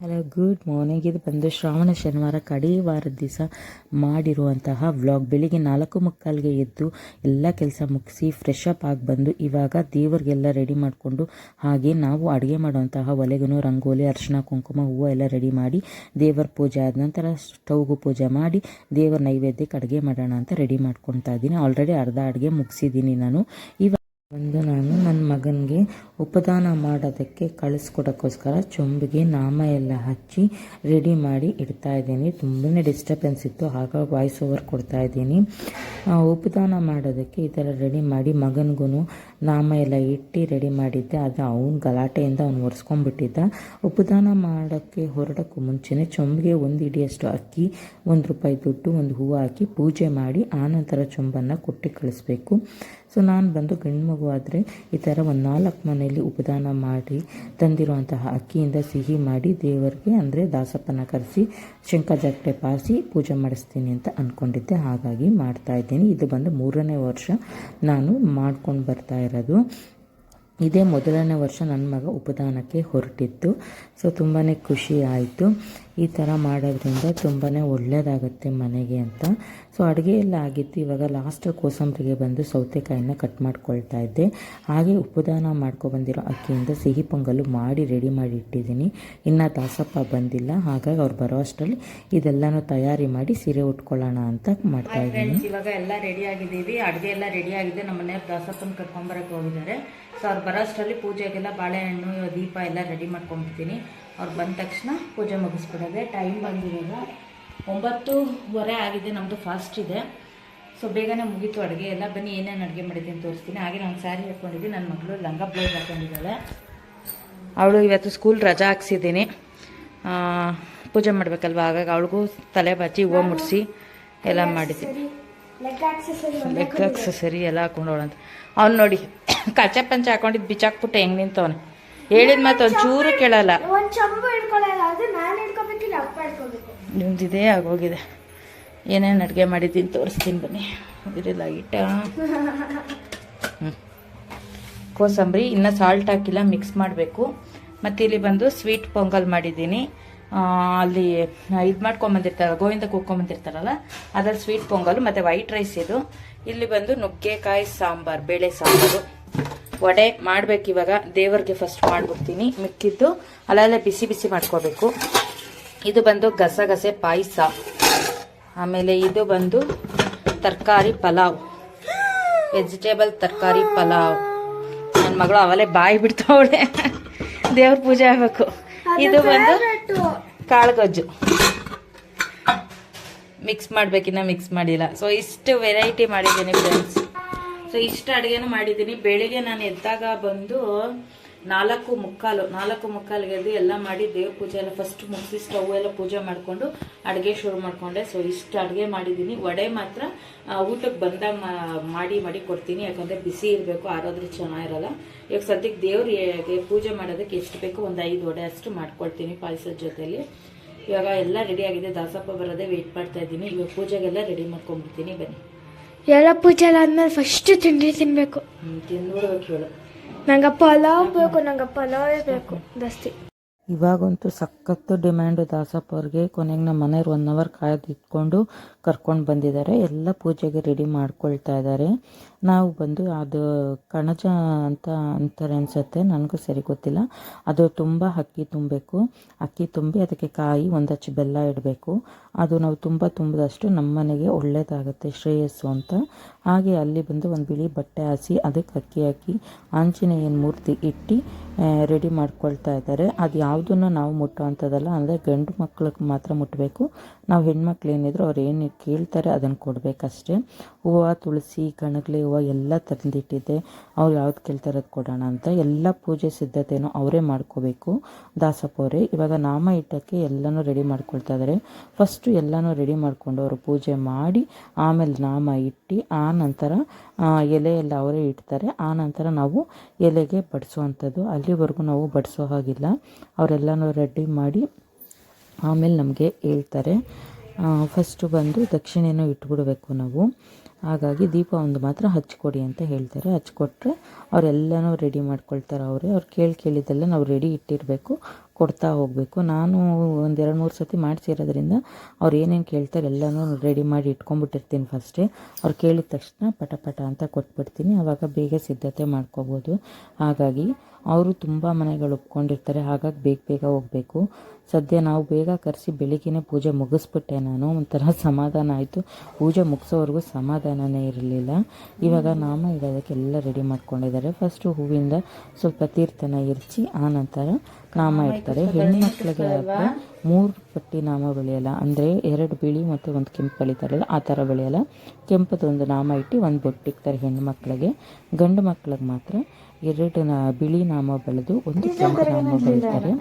Hello good morning ಇದು ಬಂದು ಶ್ರಾವಣ ಶನಿವಾರ ಕಡೇ ವಾರದ ದಿವಸ ಮಾಡಿರುವಂತಹ ವ್ಲಾಗ್ ಬೆಳಿಗ್ಗೆ ನಾಲ್ಕು ಮುಕ್ಕಾಲಿಗೆ ಎದ್ದು ಎಲ್ಲ ಕೆಲಸ ಮುಗಿಸಿ ಫ್ರೆಶ್ ಅಪ್ ಆಗಿ ಬಂದು ಇವಾಗ ದೇವರಿಗೆಲ್ಲ ರೆಡಿ ಮಾಡಿಕೊಂಡು ಹಾಗೆ ನಾವು ಅಡುಗೆ ಮಾಡುವಂತಹ ಒಲೆಗೂ ರಂಗೋಲಿ ಅರಿಶಿನ ಕುಂಕುಮ, ಹೂವು ಎಲ್ಲ ರೆಡಿ ಮಾಡಿ ದೇವರ ಪೂಜೆ ಆದ ನಂತರ ಸ್ಟೌಗು ಪೂಜೆ ಮಾಡಿ ದೇವರ ನೈವೇದ್ಯಕ್ಕೆ ಅಡುಗೆ ಮಾಡೋಣ ಅಂತ ರೆಡಿ ಮಾಡ್ಕೊತಾ ಇದ್ದೀನಿ. ಆಲ್ರೆಡಿ ಅರ್ಧ ಅಡುಗೆ ಮುಗಿಸಿದ್ದೀನಿ ನಾನು. ಇವಾಗ ಒಂದು ಮಗನಿಗೆ ಉಪದಾನ ಮಾಡೋದಕ್ಕೆ ಕಳಿಸ್ಕೊಡೋಕ್ಕೋಸ್ಕರ ಚೊಂಬಿಗೆ ನಾಮ ಎಲ್ಲ ಹಚ್ಚಿ ರೆಡಿ ಮಾಡಿ ಇಡ್ತಾ ಇದ್ದೀನಿ. ತುಂಬಾ ಡಿಸ್ಟರ್ಬೆನ್ಸ್ ಇತ್ತು. ಆಗ ವಾಯ್ಸ್ ಓವರ್ ಕೊಡ್ತಾ ಇದ್ದೀನಿ. ಉಪದಾನ ಮಾಡೋದಕ್ಕೆ ಈ ಥರ ರೆಡಿ ಮಾಡಿ ಮಗನಿಗೂ ನಾಮ ಎಲ್ಲ ಇಟ್ಟು ರೆಡಿ ಮಾಡಿದ್ದೆ, ಅದು ಅವ್ನು ಗಲಾಟೆಯಿಂದ ಅವ್ನು ಒರೆಸ್ಕೊಂಡ್ಬಿಟ್ಟಿದ್ದ ಉಪದಾನ ಮಾಡೋಕ್ಕೆ ಹೊರಡೋಕ್ಕೂ ಮುಂಚೆನೇ ಚೊಂಬಿಗೆ ಒಂದು ಇಡಿಯಷ್ಟು ಅಕ್ಕಿ, ಒಂದು ರೂಪಾಯಿ ದುಡ್ಡು, ಒಂದು ಹೂವು ಹಾಕಿ ಪೂಜೆ ಮಾಡಿ ಆನಂತರ ಚೊಂಬನ್ನು ಕೊಟ್ಟು ಕಳಿಸ್ಬೇಕು. ಸೊ ನಾನು ಬಂದು ಗಂಡು ಮಗು ಆದರೆ ಈ ಥರ ಒಂದು ನಾಲ್ಕು ಮನೆಯಲ್ಲಿ ಉಪದಾನ ಮಾಡಿ ತಂದಿರುವಂತಹ ಅಕ್ಕಿಯಿಂದ ಸಿಹಿ ಮಾಡಿ ದೇವರಿಗೆ ಅಂದರೆ ದಾಸಪ್ಪನ ಕರೆಸಿ ಶಂಕ ಜಟ್ಟೆ ಪಾರಿಸಿ ಪೂಜೆ ಮಾಡಿಸ್ತೀನಿ ಅಂತ ಅಂದ್ಕೊಂಡಿದ್ದೆ ಹಾಗಾಗಿ ಮಾಡ್ತಾ ಇದ್ದೀನಿ. ಇದು ಬಂದು ಮೂರನೇ ವರ್ಷ ನಾನು ಮಾಡ್ಕೊಂಡು ಬರ್ತಾ ಇರೋದು. ಇದೇ ಮೊದಲನೇ ವರ್ಷ ನನ್ನ ಮಗ ಉಪದಾನಕ್ಕೆ ಹೊರಟಿತ್ತು ಸೊ ತುಂಬಾ ಖುಷಿ ಆಯಿತು. ಈ ಥರ ಮಾಡೋದ್ರಿಂದ ತುಂಬಾ ಒಳ್ಳೆಯದಾಗುತ್ತೆ ಮನೆಗೆ ಅಂತ. ಸೊ ಅಡುಗೆ ಎಲ್ಲ ಆಗಿತ್ತು. ಇವಾಗ ಲಾಸ್ಟ್ ಕೋಸಂಬರಿಗೆ ಬಂದು ಸೌತೆಕಾಯಿನ ಕಟ್ ಮಾಡ್ಕೊಳ್ತಾ ಇದ್ದೆ. ಹಾಗೆ ಉಪದಾನ ಮಾಡ್ಕೊಬಂದಿರೋ ಅಕ್ಕಿಯಿಂದ ಸಿಹಿ ಪೊಂಗಲು ಮಾಡಿ ರೆಡಿ ಮಾಡಿ ಇಟ್ಟಿದ್ದೀನಿ. ಇನ್ನು ದಾಸಪ್ಪ ಬಂದಿಲ್ಲ. ಹಾಗಾಗಿ ಅವ್ರು ಬರೋ ಅಷ್ಟರಲ್ಲಿ ಇದೆಲ್ಲನೂ ತಯಾರಿ ಮಾಡಿ ಸೀರೆ ಉಟ್ಕೊಳ್ಳೋಣ ಅಂತ ಮಾಡ್ತಾ ಇದ್ದೀನಿ. ಇವಾಗ ಎಲ್ಲ ರೆಡಿ ಆಗಿದ್ದೀವಿ. ಅಡುಗೆ ಎಲ್ಲ ರೆಡಿ ಆಗಿದೆ. ನಮ್ಮ ಮನೆಯವ್ರು ದಾಸಪ್ಪನ ಕರ್ಕೊಂಬರಕ್ಕೆ ಹೋಗಿದ್ದಾರೆ. ಸೊ ಅವ್ರು ಬರೋ ಅಷ್ಟರಲ್ಲಿ ಪೂಜೆಗೆಲ್ಲ ಬಾಳೆಹಣ್ಣು ದೀಪ ಎಲ್ಲ ರೆಡಿ ಮಾಡ್ಕೊಂಡ್ಬಿಡ್ತೀನಿ. ಅವ್ರು ಬಂದ ತಕ್ಷಣ ಪೂಜೆ ಮುಗಿಸ್ಬಿಡೋದೆ. ಟೈಮ್ ಬಂದಿರೋದ ಒಂಬತ್ತೂವರೆ ಆಗಿದೆ ನಮ್ಮದು ಫಾಸ್ಟ್ ಇದೆ. ಸೊ ಬೇಗನೆ ಮುಗೀತು ಅಡುಗೆ ಎಲ್ಲ. ಬನ್ನಿ ಏನೇನು ಅಡುಗೆ ಮಾಡಿದ್ದೀನಿ ತೋರಿಸ್ತೀನಿ. ಹಾಗೆ ನಾನು ಸ್ಯಾರಿ ಹಾಕ್ಕೊಂಡಿದ್ದೀನಿ ನನ್ನ ಮಗಳು ಲಂಗ ಬ್ಲೌಸ್ ಹಾಕ್ಕೊಂಡಿದ್ದಾಳೆ ಅವಳು ಇವತ್ತು ಸ್ಕೂಲ್ ರಜಾ ಹಾಕ್ಸಿದ್ದೀನಿ. ಪೂಜೆ ಮಾಡಬೇಕಲ್ವ? ಹಾಗಾಗಿ ಅವಳಿಗೂ ತಲೆ ಬಾಚಿ ಹೂವು ಮುಡಿಸಿ ಎಲ್ಲ ಮಾಡಿದ್ದೀನಿ ಲೆಗ್ ಸರಿ ಎಲ್ಲ ಹಾಕೊಂಡವಳಂತ ಅವ್ನು ನೋಡಿ ಕಚ್ಚೆ ಪಂಚೆ ಹಾಕೊಂಡಿದ್ದು ಬಿಚ್ಚಾಕ್ಬಿಟ್ಟೆ ಹೆಂಗೆ ನಿಂತವನು. ಹೇಳಿದ ಮಾತು ಒಂದು ಚೂರು ಕೇಳಲ್ಲ ನಿಮ್ದು ಇದೇ ಆಗೋಗಿದೆ. ಏನೇನು ಅಡುಗೆ ಮಾಡಿದ್ದೀನಿ ತೋರಿಸ್ತೀನಿ ಬನ್ನಿ. ಇದಿಲ್ಲ ಇಟ್ಟ ಹ್ಞೂ ಕೋಸಂಬರಿ ಇನ್ನು ಸಾಲ್ಟ್ ಹಾಕಿಲ್ಲ ಮಿಕ್ಸ್ ಮಾಡಬೇಕು. ಮತ್ತು ಇಲ್ಲಿ ಬಂದು ಸ್ವೀಟ್ ಪೊಂಗಲ್ ಮಾಡಿದ್ದೀನಿ. ಅಲ್ಲಿ ಇದು ಮಾಡ್ಕೊಂಬಂದಿರ್ತಾರಲ್ಲ ಗೋವಿಂದ ಕೂತ್ಕೊಂಬಂದಿರ್ತಾರಲ್ಲ ಅದ್ರಲ್ಲಿ ಸ್ವೀಟ್ ಪೊಂಗಲ್ ಮತ್ತು ವೈಟ್ ರೈಸ್ ಇದು. ಇಲ್ಲಿ ಬಂದು ನುಗ್ಗೆಕಾಯಿ ಸಾಂಬಾರು ಬೇಳೆ ಸಾಂಬಾರು. ವಡೆ ಮಾಡ್ಬೇಕು ಇವಾಗ. ದೇವರಿಗೆ ಫಸ್ಟ್ ಮಾಡ್ಬಿಡ್ತೀನಿ. ಮಿಕ್ಕಿದ್ದು ಅಲ್ಲಲ್ಲೇ ಬಿಸಿ ಬಿಸಿ ಮಾಡ್ಕೋಬೇಕು. ಇದು ಬಂದು ಗಸಗಸೆ ಪಾಯಸ. ಆಮೇಲೆ ಇದು ಬಂದು ತರಕಾರಿ ಪಲಾವ್. ವೆಜಿಟೇಬಲ್ ತರಕಾರಿ ಪಲಾವ್. ನನ್ನ ಮಗಳು ಅವಲೇ ಬಾಯಿ ಬಿಡ್ತಾವಳೆ. ದೇವ್ರ ಪೂಜೆ ಆಗಬೇಕು. ಇದು ಬಂದು ಕಾಳುಗೊಜ್ಜು. ಮಿಕ್ಸ್ ಮಾಡ್ಬೇಕಿನ್ನ ಮಿಕ್ಸ್ ಮಾಡಿಲ್ಲ. ಸೊ ಇಷ್ಟು ವೆರೈಟಿ ಮಾಡಿದ್ದೀನಿ ಫ್ರೆಂಡ್ಸ್ ಸೊ ಇಷ್ಟು ಅಡುಗೆನೂ ಮಾಡಿದ್ದೀನಿ. ಬೆಳಿಗ್ಗೆ ನಾನು ಎದ್ದಾಗ ಬಂದು ನಾಲ್ಕು ಮುಕ್ಕಾಲು, ನಾಲ್ಕು ಮುಕ್ಕಾಲಿಗೆ ಎದ್ದು ಎಲ್ಲ ಮಾಡಿ ದೇವ್ರ ಪೂಜೆ ಎಲ್ಲ ಫಸ್ಟ್ ಮುಗಿಸಿ ಸ್ಟವ್ ಎಲ್ಲ ಪೂಜೆ ಮಾಡಿಕೊಂಡು ಅಡುಗೆ ಶುರು ಮಾಡಿಕೊಂಡೆ. ಸೊ ಇಷ್ಟು ಅಡುಗೆ ಮಾಡಿದ್ದೀನಿ. ವಡೆ ಮಾತ್ರ ಊಟಕ್ಕೆ ಬಂದಾಗ ಮಾಡಿ ಮಾಡಿ ಕೊಡ್ತೀನಿ. ಯಾಕಂದರೆ ಬಿಸಿ ಇರಬೇಕು, ಆರೋದ್ರೆ ಚೆನ್ನಾಗಿರಲ್ಲ. ಇವಾಗ ಸದ್ಯಕ್ಕೆ ದೇವ್ರಿಗೆ ಪೂಜೆ ಮಾಡೋದಕ್ಕೆ ಎಷ್ಟು ಬೇಕು ಒಂದು ಐದು ವಡೆ ಅಷ್ಟು ಮಾಡ್ಕೊಳ್ತೀನಿ ಪಾಯಸದ ಜೊತೆಲಿ. ಇವಾಗ ಎಲ್ಲ ರೆಡಿ ಆಗಿದೆ. ದಾಸಪ್ಪ ಬರೋದೇ ವೆಯ್ಟ್ ಮಾಡ್ತಾ ಇದ್ದೀನಿ. ಇವಾಗ ಪೂಜೆಗೆಲ್ಲ ರೆಡಿ ಮಾಡ್ಕೊಂಡ್ಬಿಡ್ತೀನಿ. ಬನ್ನಿ. ಎಲ್ಲ ಪೂಜೆ ಎಲ್ಲ ಆದ್ಮೇಲೆ ಫಸ್ಟ್ ತಿಂಡಿ ತಿನ್ಬೇಕು. ನಂಗೆ ಪಲಾವ್ ಬೇಕು ನಂಗೆ ಪಲಾವೇ ಬೇಕು, ಜಾಸ್ತಿ. ಇವಾಗಂತೂ ಸಖತ್ತು ಡಿಮ್ಯಾಂಡು ದಾಸಪ್ಪ ಅವ್ರಿಗೆ ಕೊನೆಗೆ ನಮ್ಮ ಮನೆಯವ್ರು ಒನ್ ಅವರ್ ಕಾಯ್ದಿಟ್ಕೊಂಡು ಕರ್ಕೊಂಡು ಬಂದಿದ್ದಾರೆ. ಎಲ್ಲ ಪೂಜೆಗೆ ರೆಡಿ ಮಾಡ್ಕೊಳ್ತಾ ಇದ್ದಾರೆ. ನಾವು ಬಂದು ಅದು ಕಣಜ ಅಂತ ಅಂತಾರೆ ಅನಿಸುತ್ತೆ, ನನಗೂ ಸರಿ ಗೊತ್ತಿಲ್ಲ. ಅದು ತುಂಬ ಅಕ್ಕಿ ತುಂಬಬೇಕು. ಅಕ್ಕಿ ತುಂಬಿ ಅದಕ್ಕೆ ಕಾಯಿ ಒಂದಚ್ಚು ಬೆಲ್ಲ ಇಡಬೇಕು. ಅದು ನಾವು ತುಂಬ ತುಂಬಿದಷ್ಟು ನಮ್ಮ ಮನೆಗೆ ಒಳ್ಳೆಯದಾಗುತ್ತೆ ಶ್ರೇಯಸ್ಸು ಅಂತ. ಹಾಗೆ ಅಲ್ಲಿ ಬಂದು ಒಂದು ಬಿಳಿ ಬಟ್ಟೆ ಹಾಸಿ ಅದಕ್ಕೆ ಅಕ್ಕಿ ಹಾಕಿ ಆಂಜನೇಯನ ಮೂರ್ತಿ ಇಟ್ಟು ರೆಡಿ ಮಾಡ್ಕೊಳ್ತಾ ಇದ್ದಾರೆ. ಅದು ಯಾವುದನ್ನು ನಾವು ಮುಟ್ಟುವಂಥದ್ದಲ್ಲ, ಅಂದರೆ ಗಂಡು ಮಕ್ಳಿಗೆ ಮಾತ್ರ ಮುಟ್ಟಬೇಕು ನಾವು ಹೆಣ್ಮಕ್ಳು ಏನಿದ್ರು ಅವ್ರು ಏನು ಕೇಳ್ತಾರೆ ಅದನ್ನು ಕೊಡಬೇಕಷ್ಟೇ. ಹೂವು, ತುಳಸಿ, ಕಣಗ್ಲೆ ಹೂವು ಎಲ್ಲ ತಂದಿಟ್ಟಿದ್ದೆ. ಅವ್ರು ಯಾವ್ದು ಕೇಳ್ತಾರೆ ಕೊಡೋಣ ಅಂತ ಎಲ್ಲ ಪೂಜೆ ಸಿದ್ಧತೆಯೂ ಅವರೇ ಮಾಡ್ಕೋಬೇಕು. ದಾಸಪ್ಪ ಅವರೇ, ಇವಾಗ ನಾಮ ಇಟ್ಟಕ್ಕೆ ಎಲ್ಲನೂ ರೆಡಿ ಮಾಡ್ಕೊಳ್ತಾ ಇದ್ದಾರೆ ಫಸ್ಟು ಎಲ್ಲನೂ ರೆಡಿ ಮಾಡಿಕೊಂಡು ಅವರು ಪೂಜೆ ಮಾಡಿ, ಆಮೇಲೆ ನಾಮ ಇಟ್ಟು, ಆ ನಂತರ ಎಲೆ ಅವರೇ ಇಡ್ತಾರೆ. ಆ ನಂತರ ನಾವು ಎಲೆಗೆ ಬಡಿಸುವಂಥದ್ದು. ಅಲ್ಲಿವರೆಗೂ ನಾವು ಬಡಿಸೋ ಹಾಗಿಲ್ಲ. ಅವರೆಲ್ಲನೂ ರೆಡಿ ಮಾಡಿ ಆಮೇಲೆ ನಮಗೆ ಹೇಳ್ತಾರೆ. ಫಸ್ಟು ಬಂದು ದಕ್ಷಿಣೆಯೂ ಇಟ್ಬಿಡಬೇಕು ನಾವು. ಹಾಗಾಗಿ ದೀಪ ಒಂದು ಮಾತ್ರ ಹಚ್ಚಿಕೊಡಿ ಅಂತ ಹೇಳ್ತಾರೆ. ಹಚ್ಕೊಟ್ರೆ ಅವರೆಲ್ಲನೂ ರೆಡಿ ಮಾಡ್ಕೊಳ್ತಾರೆ ಅವರೇ. ಅವ್ರು ಕೇಳಿ ಕೇಳಿದ್ದೆಲ್ಲ ನಾವು ರೆಡಿ ಇಟ್ಟಿರಬೇಕು, ಕೊಡ್ತಾ ಹೋಗಬೇಕು. ನಾನು ಒಂದೆರಡು ಮೂರು ಸತಿ ಮಾಡಿಸಿರೋದ್ರಿಂದ ಅವ್ರು ಏನೇನು ಕೇಳ್ತಾರೆ ಎಲ್ಲನೂ ರೆಡಿ ಮಾಡಿ ಇಟ್ಕೊಂಡ್ಬಿಟ್ಟಿರ್ತೀನಿ ಫಸ್ಟೇ ಅವ್ರು ಕೇಳಿದ ತಕ್ಷಣ ಪಟ ಪಟ ಅಂತ ಕೊಟ್ಬಿಡ್ತೀನಿ. ಆವಾಗ ಬೇಗ ಸಿದ್ಧತೆ ಮಾಡ್ಕೋಬೋದು. ಹಾಗಾಗಿ ಅವರು ತುಂಬ ಮನೆಗಳು ಒಪ್ಕೊಂಡಿರ್ತಾರೆ ಹಾಗಾಗಿ ಬೇಗ ಬೇಗ ಹೋಗಬೇಕು. ಸದ್ಯ ನಾವು ಬೇಗ ಕರೆಸಿ ಬೆಳಿಗ್ಗೆನೇ ಪೂಜೆ ಮುಗಿಸ್ಬಿಟ್ಟೆ ನಾನು ಒಂಥರ ಸಮಾಧಾನ ಆಯಿತು. ಪೂಜೆ ಮುಗಿಸೋವರೆಗೂ ಸಮಾಧಾನನೇ ಇರಲಿಲ್ಲ. ಇವಾಗ ನಾಮ ಇಡೋದಕ್ಕೆಲ್ಲ ರೆಡಿ ಮಾಡ್ಕೊಂಡಿದ್ದಾರೆ. ಫಸ್ಟು ಹೂವಿಂದ ಸ್ವಲ್ಪ ತೀರ್ಥನ ಇರಿಸಿ ಆ ನಂತರ ನಾಮ ಇಡ್ತಾರೆ. ಹೆಣ್ಮಕ್ಳಿಗೆ ಮೂರು ಪಟ್ಟಿ ನಾಮ ಬೆಳೆಯಲ್ಲ. ಅಂದರೆ ಎರಡು ಬಿಳಿ ಮತ್ತು ಒಂದು ಕೆಂಪು ಬೆಳಿತಾರಲ್ಲ ಆ ಥರ ಬೆಳೆಯಲ್ಲ. ಕೆಂಪದೊಂದು ನಾಮ ಇಟ್ಟು ಒಂದು ಬೊಟ್ಟಿಕ್ತಾರೆ ಮಕ್ಕಳಿಗೆ. ಗಂಡು ಮಕ್ಳಿಗೆ ಮಾತ್ರ ಎರಡು ನಾ ಬಿಳಿ ನಾಮ ಬೆಳೆದು ಒಂದು ಕೆಂಪು ನಾಮ ಬೆಳಿತಾರೆ.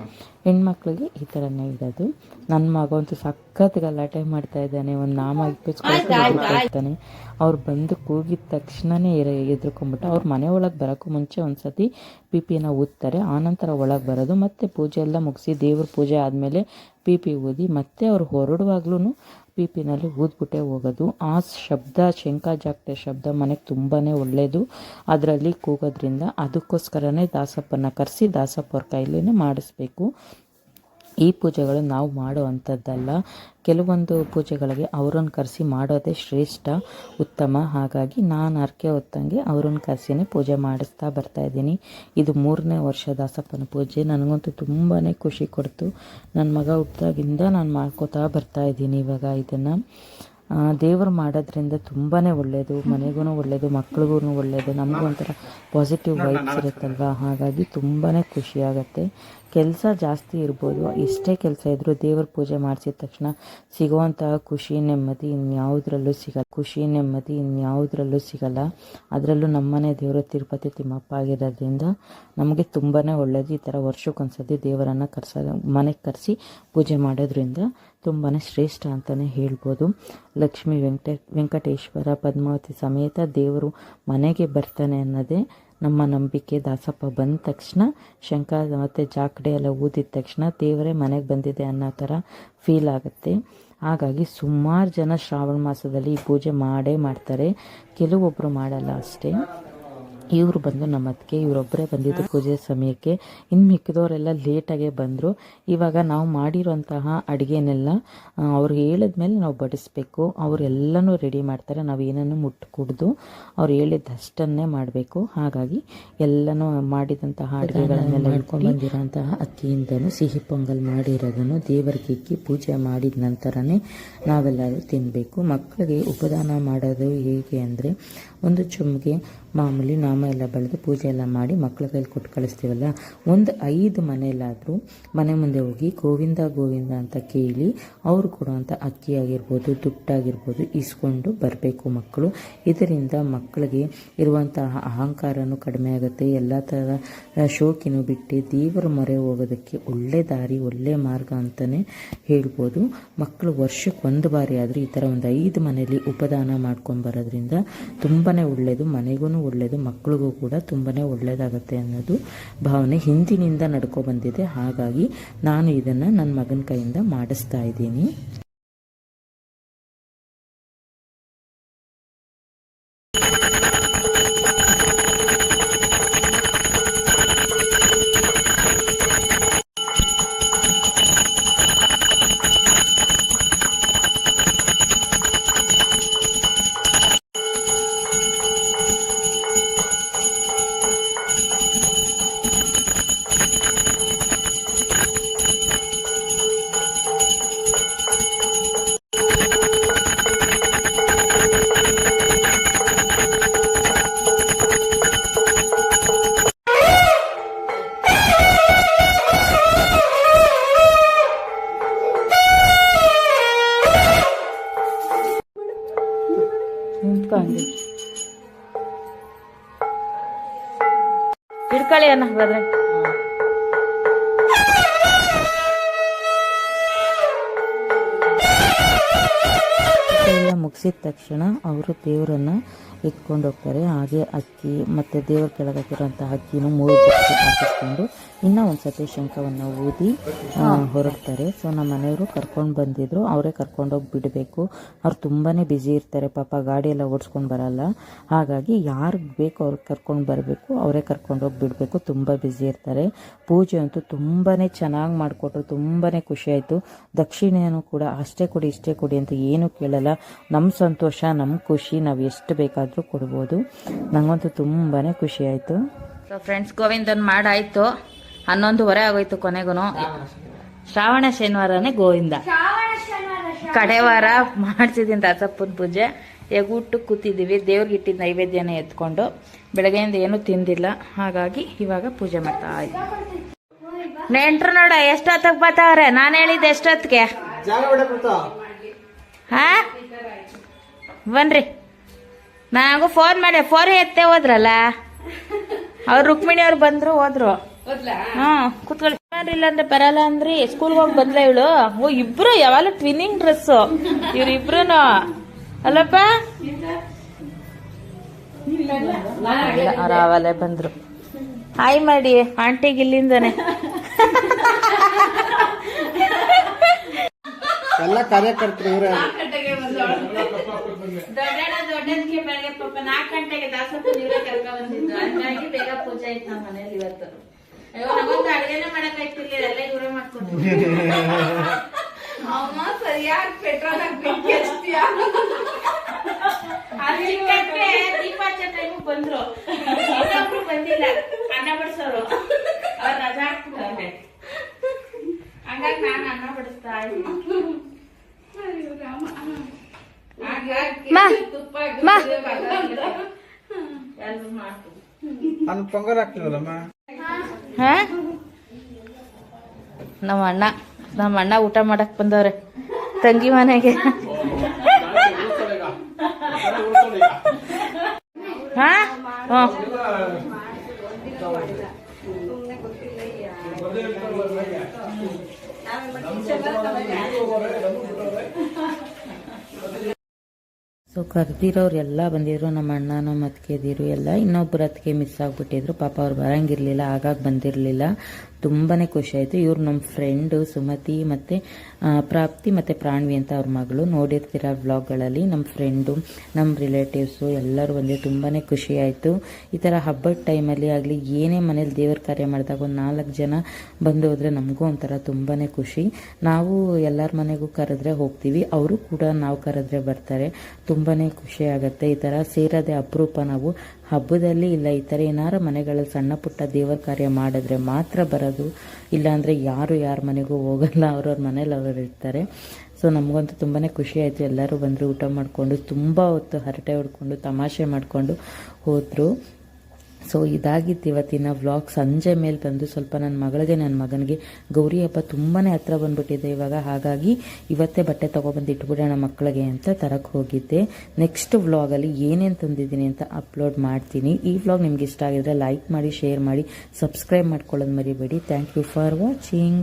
ಹೆಣ್ಮಕ್ಳಿಗೆ ಈ ಥರನೇ ಇರೋದು. ನನ್ನ ಮಗ ಅಂತೂ ಸಖತ್ ಗಲಾಟೆ ಮಾಡ್ತಾ ಇದ್ದಾನೆ ಒಂದು ನಾಮ ಇಟ್ಟಿಸ್ಕೊಳ್ತಾನೆ ಅವ್ರು ಬಂದು ಕೂಗಿದ ತಕ್ಷಣನೇ ಎದ್ರುಕೊಂಡ್ಬಿಟ್ಟು ಅವ್ರ ಮನೆ ಒಳಗೆ ಬರೋಕ್ಕೂ ಮುಂಚೆ ಒಂದು ಸತಿ ಪಿ ಪಿನ ಊದ್ತಾರೆ ಆನಂತರ ಒಳಗೆ ಬರೋದು ಮತ್ತೆ ಪೂಜೆ ಎಲ್ಲ ಮುಗಿಸಿ ದೇವ್ರ ಪೂಜೆ ಆದಮೇಲೆ ಪಿ ಪಿ ಊದಿ ಮತ್ತೆ ಅವ್ರು ಹೊರಡುವಾಗ್ಲೂ ಪಿ ಪಿನಲ್ಲಿ ಊದ್ಬಿಟ್ಟೆ ಹೋಗೋದು. ಆ ಶಬ್ದ ಶಂಕ ಜಾಕ್ಟೆ ಶಬ್ದ ಮನೆಗೆ ತುಂಬಾ ಒಳ್ಳೆಯದು ಅದರಲ್ಲಿ ಕೂಗೋದ್ರಿಂದ ಅದಕ್ಕೋಸ್ಕರನೇ ದಾಸಪ್ಪನ ಕರೆಸಿ ದಾಸಪ್ಪ ಅವ್ರ ಕೈಲೇ ಮಾಡಿಸ್ಬೇಕು. ಈ ಪೂಜೆಗಳು ನಾವು ಮಾಡುವಂಥದ್ದಲ್ಲ. ಕೆಲವೊಂದು ಪೂಜೆಗಳಿಗೆ ಅವರನ್ನು ಕರೆಸಿ ಮಾಡೋದೇ ಶ್ರೇಷ್ಠ, ಉತ್ತಮ. ಹಾಗಾಗಿ ನಾನು ಅರ್ಕೆ ಹೊತ್ತಂಗೆ ಅವ್ರನ್ನ ಕರೆಸಿನೇ ಪೂಜೆ ಮಾಡಿಸ್ತಾ ಬರ್ತಾಯಿದ್ದೀನಿ ಇದು ಮೂರನೇ ವರ್ಷ ದಾಸಪ್ಪನ ಪೂಜೆ. ನನಗಂತೂ ತುಂಬಾ ಖುಷಿ ಕೊಡ್ತು. ನನ್ನ ಮಗ ಹುಟ್ಟಿದಾಗಿಂದ ನಾನು ಮಾಡ್ಕೋತಾ ಬರ್ತಾಯಿದ್ದೀನಿ ಇವಾಗ ಇದನ್ನು. ದೇವರು ಮಾಡೋದ್ರಿಂದ ತುಂಬಾ ಒಳ್ಳೆಯದು ಮನೆಗೂ ಒಳ್ಳೆಯದು ಮಕ್ಳಿಗೂ ಒಳ್ಳೆಯದು ನಮಗೂ ಒಂಥರ ಪಾಸಿಟಿವ್ ವೈಬ್ಸ್ ಇರುತ್ತಲ್ವ? ಹಾಗಾಗಿ ತುಂಬಾ ಖುಷಿಯಾಗತ್ತೆ ಕೆಲಸ ಜಾಸ್ತಿ ಇರ್ಬೋದು, ಎಷ್ಟೇ ಕೆಲಸ ಇದ್ದರೂ ದೇವ್ರ ಪೂಜೆ ಮಾಡಿಸಿದ ತಕ್ಷಣ ಸಿಗುವಂತಹ ಖುಷಿ, ನೆಮ್ಮದಿ ಇನ್ಯಾವುದ್ರಲ್ಲೂ ಸಿಗಲ್ಲ. ಖುಷಿ, ನೆಮ್ಮದಿ ಇನ್ಯಾವುದ್ರಲ್ಲೂ ಸಿಗಲ್ಲ. ಅದರಲ್ಲೂ ನಮ್ಮನೆ ದೇವರ ತಿರುಪತಿ ತಿಮ್ಮಪ್ಪ ಆಗಿರೋದ್ರಿಂದ ನಮಗೆ ತುಂಬಾ ಒಳ್ಳೆಯದು ಈ ಥರ ವರ್ಷಕ್ಕೊಂದ್ಸತಿ ದೇವರನ್ನು ಕರ್ಸೋ ಮನೆಗೆ ಕರೆಸಿ ಪೂಜೆ ಮಾಡೋದ್ರಿಂದ ತುಂಬಾ ಶ್ರೇಷ್ಠ ಅಂತಲೇ ಹೇಳ್ಬೋದು. ಲಕ್ಷ್ಮೀ ವೆಂಕಟ, ವೆಂಕಟೇಶ್ವರ ಪದ್ಮಾವತಿ ಸಮೇತ ದೇವರು ಮನೆಗೆ ಬರ್ತಾನೆ ಅನ್ನೋದೇ ನಮ್ಮ ನಂಬಿಕೆ. ದಾಸಪ್ಪ ಬಂದ ತಕ್ಷಣ ಶಂಕ ಮತ್ತು ಜಾಕಡೆ ಎಲ್ಲ ಊದಿದ ತಕ್ಷಣ ದೇವರೇ ಮನೆಗೆ ಬಂದಿದೆ ಅನ್ನೋ ಥರ ಫೀಲ್ ಆಗುತ್ತೆ. ಹಾಗಾಗಿ ಸುಮಾರು ಜನ ಶ್ರಾವಣ ಮಾಸದಲ್ಲಿ ಪೂಜೆ ಮಾಡೇ ಮಾಡ್ತಾರೆ. ಕೆಲವೊಬ್ಬರು ಮಾಡಲ್ಲ ಅಷ್ಟೇ. ಇವರು ಬಂದು ನಮ್ಮ ಅದಕ್ಕೆ ಇವರೊಬ್ಬರೇ ಬಂದಿದ್ದು ಪೂಜೆ ಸಮಯಕ್ಕೆ. ಇನ್ನು ಮಿಕ್ಕಿದವರೆಲ್ಲ ಲೇಟಾಗೆ ಬಂದರು. ಇವಾಗ ನಾವು ಮಾಡಿರೋಂತಹ ಅಡುಗೆನೆಲ್ಲ ಅವ್ರು ಹೇಳಿದ್ಮೇಲೆ ನಾವು ಬಡಿಸ್ಬೇಕು. ಅವರೆಲ್ಲನೂ ರೆಡಿ ಮಾಡ್ತಾರೆ. ನಾವು ಏನನ್ನು ಮುಟ್ಟು ಕುಡ್ದು ಅವ್ರು ಹೇಳಿದ್ದಷ್ಟನ್ನೇ ಮಾಡಬೇಕು. ಹಾಗಾಗಿ ಎಲ್ಲನೂ ಮಾಡಿದಂತಹ ಅಡುಗೆಗಳನ್ನೆಲ್ಲ ಇಟ್ಕೊಂಡು ಬಂದಿರೋಂತಹ ಅಕ್ಕಿಯಿಂದನೂ ಸಿಹಿ ಪೊಂಗಲ್ ಮಾಡಿರೋದನ್ನು ದೇವರಿಗೆ ಇಕ್ಕಿ ಪೂಜೆ ಮಾಡಿದ ನಂತರನೇ ನಾವೆಲ್ಲರೂ ತಿನ್ನಬೇಕು ಮಕ್ಕಳಿಗೆ ಉಪದಾನ ಮಾಡೋದು ಹೇಗೆ ಅಂದರೆ ಒಂದು ಚುಮ್ಗೆ ಮಾಮೂಲಿ ನಾಮ ಎಲ್ಲ ಬೆಳೆದು ಪೂಜೆ ಎಲ್ಲ ಮಾಡಿ ಮಕ್ಕಳ ಕೈಲಿ ಕೊಟ್ಟು ಕಳಿಸ್ತೀವಲ್ಲ? ಒಂದು ಐದು ಮನೆಯಲ್ಲಾದರೂ ಮನೆ ಮುಂದೆ ಹೋಗಿ ಗೋವಿಂದ ಗೋವಿಂದ ಅಂತ ಕೇಳಿ ಅವರು ಕೊಡುವಂಥ ಅಕ್ಕಿ ಆಗಿರ್ಬೋದು, ದುಡ್ಡಾಗಿರ್ಬೋದು ಇಸ್ಕೊಂಡು ಬರಬೇಕು ಮಕ್ಕಳು. ಇದರಿಂದ ಮಕ್ಕಳಿಗೆ ಇರುವಂತಹ ಅಹಂಕಾರನೂ ಕಡಿಮೆ ಆಗುತ್ತೆ. ಎಲ್ಲ ಥರ ಶೋಕಿನೂ ಬಿಟ್ಟು ದೇವರ ಮೊರೆ ಹೋಗೋದಕ್ಕೆ ಒಳ್ಳೆ ದಾರಿ, ಒಳ್ಳೆ ಮಾರ್ಗ ಅಂತಲೇ ಹೇಳ್ಬೋದು. ಮಕ್ಕಳು ವರ್ಷಕ್ಕೆ ಒಂದು ಬಾರಿ ಆದರೂ ಈ ಥರ ಒಂದು ಐದು ಮನೆಯಲ್ಲಿ ಉಪದಾನ ಮಾಡ್ಕೊಂಡು ಬರೋದ್ರಿಂದ ತುಂಬಾ ಒಳ್ಳೆಯದು ಮನೆಗೂ ಒಳ್ಳೆಯದು ಮಕ್ಕಳಿಗೂ ಕೂಡ ತುಂಬಾ ಒಳ್ಳೆಯದಾಗುತ್ತೆ ಅನ್ನೋದು ಭಾವನೆ ಹಿಂದಿನಿಂದ ನಡ್ಕೊ ಬಂದಿದೆ. ಹಾಗಾಗಿ ನಾನು ಇದನ್ನು ನನ್ನ ಮಗನ ಕೈಯಿಂದ ಮಾಡಿಸ್ತಾ ಇದ್ದೀನಿ. ಹಿಡ್ಕೊಳ್ಳಿ ಅನ್ನ ಎಲ್ಲ ಮುಗಿಸಿದ ತಕ್ಷಣ ಅವರು ದೇವರನ್ನು ಎತ್ಕೊಂಡು ಹೋಗ್ತಾರೆ. ಹಾಗೆ ಅಕ್ಕಿ ಮತ್ತು ದೇವರ ಕೆಳಗೆ ಹಾಕಿರೋಂಥ ಅಕ್ಕಿನೂ ಮೂರು ಬಟ್ಟೆ ಹಾಕಿಸ್ಕೊಂಡು ಇನ್ನೂ ಒಂದು ಸತಿ ಶಂಖವನ್ನು ಊದಿ ಹೊರಡ್ತಾರೆ. ಸೊ ನಮ್ಮ ಮನೆಯವರು ಕರ್ಕೊಂಡು ಬಂದಿದ್ರು. ಅವರೇ ಕರ್ಕೊಂಡೋಗಿ ಬಿಡಬೇಕು. ಅವ್ರು ತುಂಬಾ ಬ್ಯುಸಿ ಇರ್ತಾರೆ. ಪಾಪ ಗಾಡಿ ಎಲ್ಲ ಓಡಿಸ್ಕೊಂಡು ಬರಲ್ಲ. ಹಾಗಾಗಿ ಯಾರಿಗೆ ಬೇಕು ಅವ್ರಿಗೆ ಕರ್ಕೊಂಡು ಬರಬೇಕು. ಅವರೇ ಕರ್ಕೊಂಡೋಗಿ ಬಿಡಬೇಕು. ತುಂಬ ಬ್ಯುಸಿ ಇರ್ತಾರೆ. ಪೂಜೆ ಅಂತೂ ತುಂಬಾ ಚೆನ್ನಾಗಿ ಮಾಡಿಕೊಟ್ರು. ತುಂಬಾ ಖುಷಿ ಆಯಿತು. ದಕ್ಷಿಣೆಯನ್ನು ಕೂಡ ಅಷ್ಟೇ ಕೊಡಿ ಇಷ್ಟೇ ಕೊಡಿ ಅಂತ ಏನೂ ಕೇಳಲ್ಲ. ನಮ್ಮ ಸಂತೋಷ ನಮ್ಮ ಖುಷಿ ನಾವು ಎಷ್ಟು ಬೇಕಾದರೂ ಕೊಡ್ಬೋದು. ನನಗಂತೂ ತುಂಬಾ ಖುಷಿ ಆಯಿತು. ಸೊ ಫ್ರೆಂಡ್ಸ್ ಗೋವಿಂದನ್ ಮಾಡಾಯ್ತು ಹನ್ನೊಂದುವರೆ ಆಗೋಯ್ತು ಕೊನೆಗೂ ಶ್ರಾವಣ ಶನಿವಾರನೇ ಗೋವಿಂದ. ಕಡೆವಾರ ಮಾಡ್ತಿದ್ದೀನಿ ದಾಸಪ್ಪನ ಪೂಜೆ. ಈಗ ಊಟ ಕೂತಿದ್ದೀವಿ ದೇವ್ರಿಗೆ ಇಟ್ಟಿದ್ದ ನೈವೇದ್ಯನ ಎತ್ಕೊಂಡು. ಬೆಳಗ್ಗೆಯಿಂದ ಏನೂ ತಿಂದಿಲ್ಲ. ಹಾಗಾಗಿ ಇವಾಗ ಪೂಜೆ ಮಾಡ್ತಾ ಇದ್ದೀನಿ ನೆಂಟ್ರು ನೋಡ ಎಷ್ಟೊತ್ತಿಗೆ ಬರ್ತಾವ್ರೆ? ನಾನು ಹೇಳಿದ್ದು ಎಷ್ಟೊತ್ತಿಗೆ? ಹಾ? ಬನ್ರಿ. ನನಗೂ ಫೋನ್ ಮಾಡಿ ಫೋನ್ ಎತ್ತೆ ಹೋದ್ರಲ್ಲ? ಅವ್ರು ರುಕ್ಮಿಣಿ ಅವ್ರು ಬಂದ್ರು ಹೋದ್ರು. ಹಾ ಕುತ್ಕೊಳ್ಳಿ. ಇಲ್ಲ ಅಂದ್ರೆ ಬರಲ್ಲ ಅಂದ್ರಿ. ಸ್ಕೂಲ್ಗೆ ಹೋಗಿ ಬಂದ್ಲ ಇವಳು? ಓ ಇಬ್ರು ಯಾವಾಗಲೂ ಟ್ವಿನ್ನಿಂಗ್ ಡ್ರೆಸ್ ಇವ್ರಿಬ್ರು ಅಲ್ಲಪ್ಪ? ಅವಲೇ ಬಂದ್ರು. ಹಾಯ್ ಮಾಡಿ ಆಂಟಿಗೆ ಇಲ್ಲಿಂದಾನೆ. ಎಲ್ಲ ಕಾರ್ಯಕರ್ತರು ಇವರೇ. ದೊಡ್ಡಣ್ಣ ದೊಡ್ಡನ್ಗೆ ಬೆಳಗ್ಗೆ ಪಾಪ ನಾಲ್ಕು ಗಂಟೆಗೆ ದಾಸಪ್ಪ ನೀವೇ ಕರ್ಕ ಬಂದಿದ್ದು. ಹಂಗಾಗಿ ಬೇಗ ಪೂಜೆ ಆಯ್ತು ನಮ್ಮ ಮನೇಲಿ ಇವತ್ತು. ಅಯ್ಯೋ ನಮಗೊಂದು ಅಡಿಗೆನೇ ಮಾಡಕ್ ಆಯ್ತಿರ್ಲಿಲ್ಲ ಎಲ್ಲ ಇವರೇ ಮಾಡ್ಕೊಂಡು ಅಮ್ಮ ಸರಿಯಾಗಿ ಪೆಟ್ರೋಲ್ ದೀಪ ಟೈಮು ಬಂದ್ರು. ಇನ್ನೊಬ್ರು ಬಂದಿಲ್ಲ. ಅನ್ನ ಬಡಿಸೋರು. ಅವ್ರು ರಜಾ ಹಾಕ್ಬಿಟ್ಟವ್ರೆ. ಹಂಗಾಗಿ ನಾನು ಅನ್ನ ಬಡಿಸ್ತಾ ಇದ್ದೀನಿ. ಪೊಂಗಲ್ ಹಾಕ್ತೀವಲ್ಲಮ್ಮ? ಹಾ? ನಮ್ಮ ಅಣ್ಣ ನಮ್ಮ ಅಣ್ಣ ಊಟ ಮಾಡಕ್ ಬಂದವ್ರೆ. ತಂಗಿ ಮನೆಗೆ. ಹಾ? ಹ್ಮ್. ಸೊ ಕರೆದಿರೋರು ಎಲ್ಲ ಬಂದಿದ್ರು, ನಮ್ಮ ಅಣ್ಣ ನಮ್ಮ ಎಲ್ಲ. ಇನ್ನೊಬ್ಬರು ಅತ್ತಿಗೆ ಮಿಸ್ ಆಗಿಬಿಟ್ಟಿದ್ರು. ಪಾಪ ಅವ್ರು ಬರಂಗಿರ್ಲಿಲ್ಲ, ಆಗಾಗ ಬಂದಿರಲಿಲ್ಲ. ತುಂಬಾ ಖುಷಿ ಆಯಿತು. ಇವ್ರು ನಮ್ಮ ಫ್ರೆಂಡು ಸುಮತಿ ಮತ್ತು ಪ್ರಾಪ್ತಿ ಮತ್ತು ಪ್ರಾಣ್ವಿ ಅಂತ ಅವ್ರ ಮಗಳು ನೋಡಿರ್ತೀರ ವ್ಲಾಗ್ಗಳಲ್ಲಿ ನಮ್ಮ ಫ್ರೆಂಡು ನಮ್ಮ ರಿಲೇಟಿವ್ಸು ಎಲ್ಲರೂ ಬಂದು ತುಂಬಾ ಖುಷಿ ಆಯಿತು. ಈ ಥರ ಹಬ್ಬದ ಟೈಮಲ್ಲಿ ಆಗಲಿ, ಏನೇ ಮನೇಲಿ ದೇವ್ರ ಕಾರ್ಯ ಮಾಡಿದಾಗ ಒಂದು ನಾಲ್ಕು ಜನ ಬಂದು ಹೋದರೆ ನಮಗೂ ಒಂಥರ ತುಂಬಾ ಖುಷಿ. ನಾವು ಎಲ್ಲರ ಮನೆಗೂ ಕರೆದ್ರೆ ಹೋಗ್ತೀವಿ. ಅವರು ಕೂಡ ನಾವು ಕರೆದ್ರೆ ಬರ್ತಾರೆ. ತುಂಬಾ ಖುಷಿ ಆಗುತ್ತೆ. ಈ ಥರ ಸೇರೋದೇ ಅಪರೂಪ ನಾವು ಹಬ್ಬದಲ್ಲಿ ಇಲ್ಲ, ಈ ಥರ ಏನಾರು ಮನೆಗಳಲ್ಲಿ ಸಣ್ಣ ಪುಟ್ಟ ದೇವರ ಕಾರ್ಯ ಮಾಡಿದ್ರೆ ಮಾತ್ರ ಬರೋದು. ಇಲ್ಲಾಂದರೆ ಯಾರು ಯಾರ ಮನೆಗೂ ಹೋಗಲ್ಲ, ಅವ್ರವ್ರ ಮನೇಲಿ ಅವ್ರವ್ರು ಇರ್ತಾರೆ. ಸೊ ನಮಗಂತೂ ತುಂಬಾ ಖುಷಿ ಆಯಿತು. ಎಲ್ಲರೂ ಬಂದರು ಊಟ ಮಾಡಿಕೊಂಡು, ತುಂಬ ಹೊತ್ತು ಹರಟೆ ಹೊಡ್ಕೊಂಡು, ತಮಾಷೆ ಮಾಡಿಕೊಂಡು ಹೋದರು. ಸೊ ಇದಾಗಿತ್ತು ಇವತ್ತಿನ ವ್ಲಾಗ್ ಸಂಜೆ ಮೇಲೆ ಬಂದು ಸ್ವಲ್ಪ ನನ್ನ ಮಗಳಿಗೆ, ನನ್ನ ಮಗನಿಗೆ. ಗೌರಿ ಹಬ್ಬ ತುಂಬಾ ಹತ್ರ ಬಂದ್ಬಿಟ್ಟಿದೆ ಇವಾಗ. ಹಾಗಾಗಿ ಇವತ್ತೇ ಬಟ್ಟೆ ತೊಗೊಬಂದು ಇಟ್ಬಿಡೋಣ ಮಕ್ಕಳಿಗೆ ಅಂತ ತರಕ್ಕೆ ಹೋಗಿದ್ದೆ. ನೆಕ್ಸ್ಟ್ ವ್ಲಾಗಲ್ಲಿ ಏನೇನು ತಂದಿದ್ದೀನಿ ಅಂತ ಅಪ್ಲೋಡ್ ಮಾಡ್ತೀನಿ. ಈ ವ್ಲಾಗ್ ನಿಮ್ಗೆ ಇಷ್ಟ ಆಗಿದ್ರೆ ಲೈಕ್ ಮಾಡಿ ಶೇರ್ ಮಾಡಿ ಸಬ್ಸ್ಕ್ರೈಬ್ ಮಾಡ್ಕೊಳ್ಳೋದು ಮರಿಬೇಡಿ. Thank you for watching